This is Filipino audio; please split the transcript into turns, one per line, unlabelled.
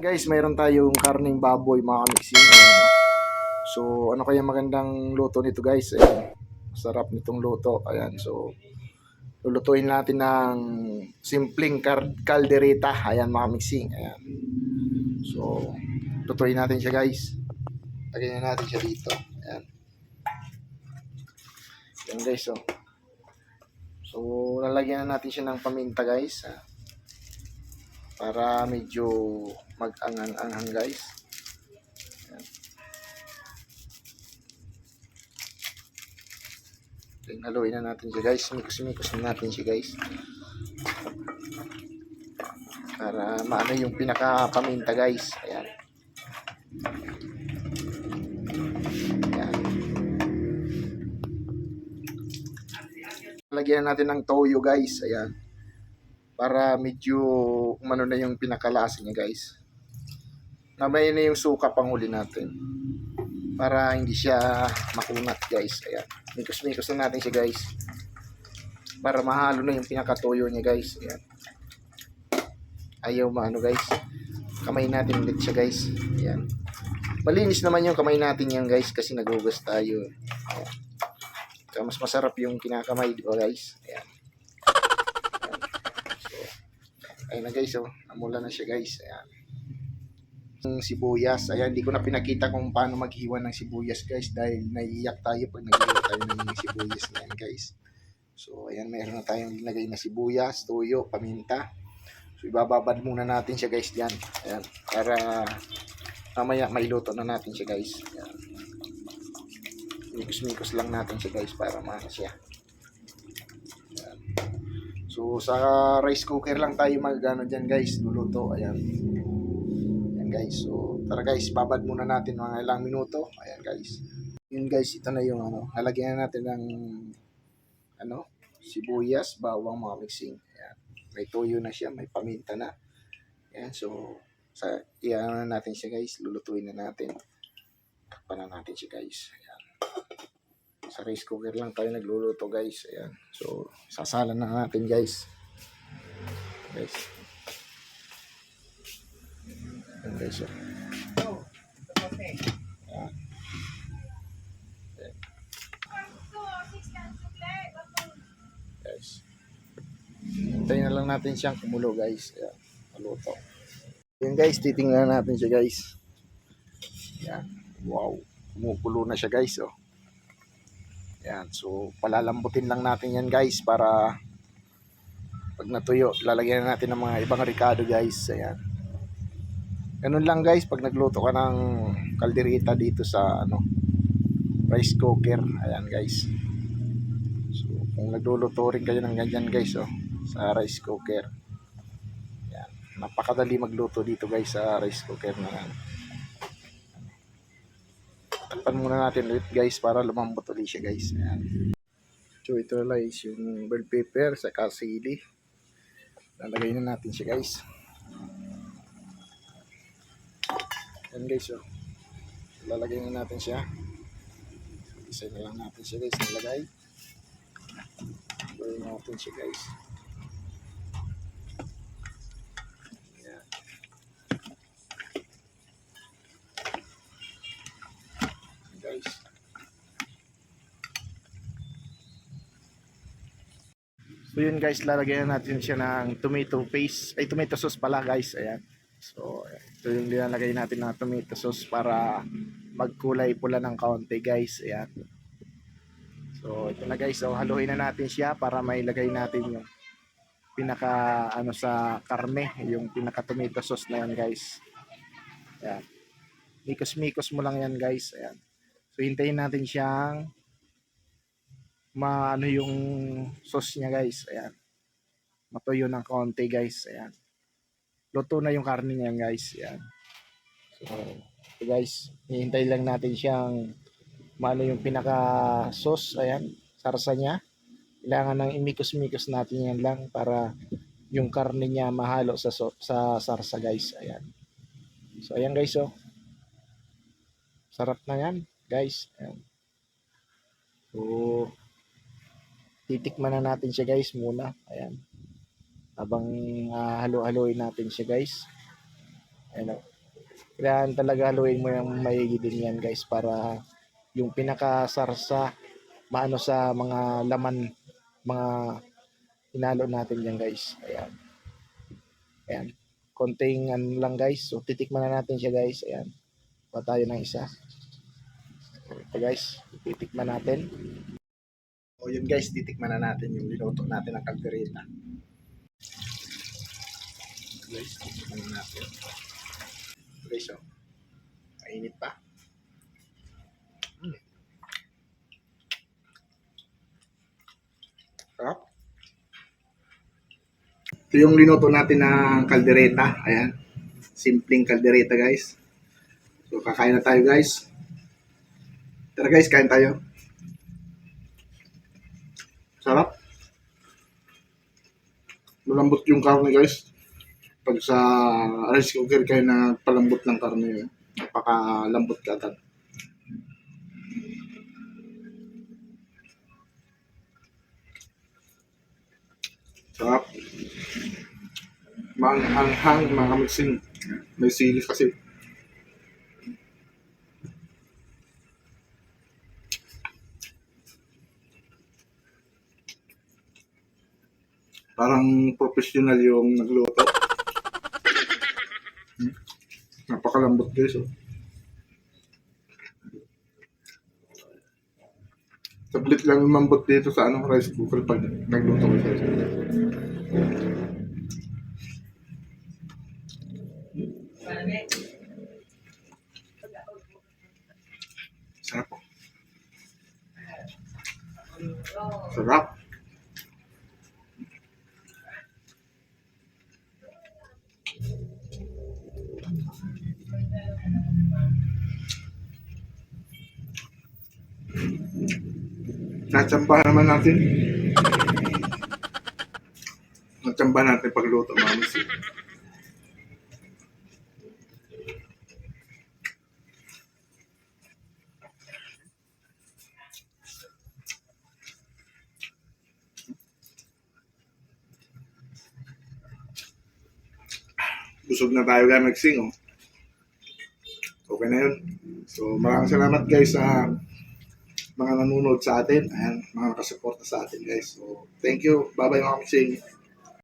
Guys, mayroon tayong karning baboy mga kamixing. Ayan. So, ano kaya magandang luto nito guys? Ayan. Sarap nitong luto. Ayan. So, lulutuin natin ng simpleng kaldereta. Ayan mga kamixing. Ayan. So, lutuin natin siya guys. Lagyan na natin siya dito. Ayan. Ayan guys, oh. So, lalagyan na natin siya ng paminta guys. Ah. Para medyo mag-angang-anghang guys. Ayan. Then, haluin na natin siya guys. Mikos-mikos na natin siya guys. Para maano yung pinaka-paminta guys. Ayan. Ayan. Lagyan natin ng toyo guys. Ayan. Para medyo umano na yung pinakalasa niya guys. Namay na yung suka panghuli natin. Para hindi siya makunat guys. Ayan. Mikos-mikos na natin siya guys. Para mahalo na yung pinakatoyo niya guys. Ayan. Ayaw maano guys. Kamay natin ulit siya guys. Ayan. Malinis naman yung kamay natin yan guys kasi nagugas tayo. Ayan. Mas masarap yung kinakamay, di ba guys? Ayan. Ayan. So, ayun na guys, oh. Namula na siya guys. Ayan. Yung sibuyas. Ayan, hindi ko na pinakita kung paano maghiwa ng sibuyas guys dahil naiiyak tayo pag naghiwa tayo ng sibuyas na yan guys. So, ayan, meron na tayong linagay na sibuyas, tuyo, paminta. So, ibababad muna natin siya guys diyan. Ayan, para mamaya mailuto na natin siya guys. Ayan. Mikos-mikos lang natin siya guys para maano siya. So, sa rice cooker lang tayo mag-ano dyan guys, luluto. Ayan. Guys. So, tara guys, babad muna natin mga ilang minuto. Ayan guys. Yun guys, ito na yung ano, lalagyan na natin ng ano, sibuyas, bawang, mga mixing. Ayan. May toyo na siya, may paminta na. Ayan, so, sa, iyan na natin siya guys, lulutuin na natin. Takpan na natin siya guys. Ayan. Sa rice cooker lang tayo nagluluto guys. Ayan. So, sasalan na natin guys. Guys. Oh. Ayan. Ayan. Guys. Hintayin na lang natin siyang kumulo guys. Ayan. Maluto. Ayan guys, titingnan natin siya guys. Ayan. Wow. Kumukulo na siya guys. Oh. Ayan. So, palalambutin lang natin yan guys para pag natuyo, lalagyan na natin ng mga ibang ricado guys. Ayan. Ganun lang guys pag nagluto ka ng kaldereta dito sa ano rice cooker. Ayan guys. So, kung nagluluto rin kayo ng ganyan guys oh, sa rice cooker. Ayan. Napakadali magluto dito guys sa rice cooker na yan. Takpan muna natin ulit guys para lumambot ulit siya guys. Ayan. So ito na guys yung bell pepper sa kasili. Lalagay na natin siya guys. Ayan guys oh. Lalagay na natin siya. Isa na lang natin siya guys. Nalagay. Lalagay natin siya guys. Ayan. guys. So yun guys, lalagyan natin siya ng tomato paste, ay tomato sauce pala guys, ayan. So ito yung nilalagay natin na tomato sauce para magkulay pula ng kaunti guys, ayan. So ito na guys, so haluin na natin siya para mailagay natin yung pinaka ano sa karne, yung pinaka tomato sauce na yan guys. Ayan. Mikos-mikos mo lang yan guys, ayan. So hintayin natin siyang maano yung sauce niya guys. Ayan. Matuyo ng konti guys. Ayan. Luto na yung karne niya guys. Ayan. So, guys, hihintay lang natin siyang maano yung pinaka sauce. Ayan. Sarsa niya. Kailangan nang imikos-mikos natin yan lang para yung karne niya mahalo sa so, sa sarsa guys. Ayan. So ayan guys oh. Sarap na yan guys. Ayan. So, titikman na natin siya guys muna. Ayan. Habang uh, halo-haloy natin siya guys. Ayan. Kailangan talaga haluin mo yung maigi din yan guys para yung pinakasarsa maano sa mga laman mga hinalo natin yan guys. Ayan. Ayan. Konting ano lang guys. So titikman na natin siya guys. Ayan. Pa tayo ng isa. Ito guys. Titikman natin. O yun guys, titikman na natin yung linuto natin ng kaldereta. Guys, na natin. Guys, oh. Mainit pa. Mm. Sarap. Ito yung linuto natin ng kaldereta. Ayan. Simpleng kaldereta, guys. So, kakain na tayo, guys. Tara, guys, kain tayo. Sarap. Malambot yung karne, guys. Pag sa rice cooker kayo na palambot ng karne, napakalambot ka agad. Sarap. Manghang, mga kamixing. May sili kasi. Parang professional yung nagluto. Napakalambot guys. Oh. Tablet lang lumambot dito sa ano, rice cooker pag nagluto ko guys. Sarap Natsambahan naman natin. Natsambahan natin pagluto mga misi. Busog na tayo guys mag-sing oh. Okay na yun. So maraming salamat guys sa mga nanonood sa atin and mga nakasuporta sa atin guys. So thank you. Bye bye mga kapsing.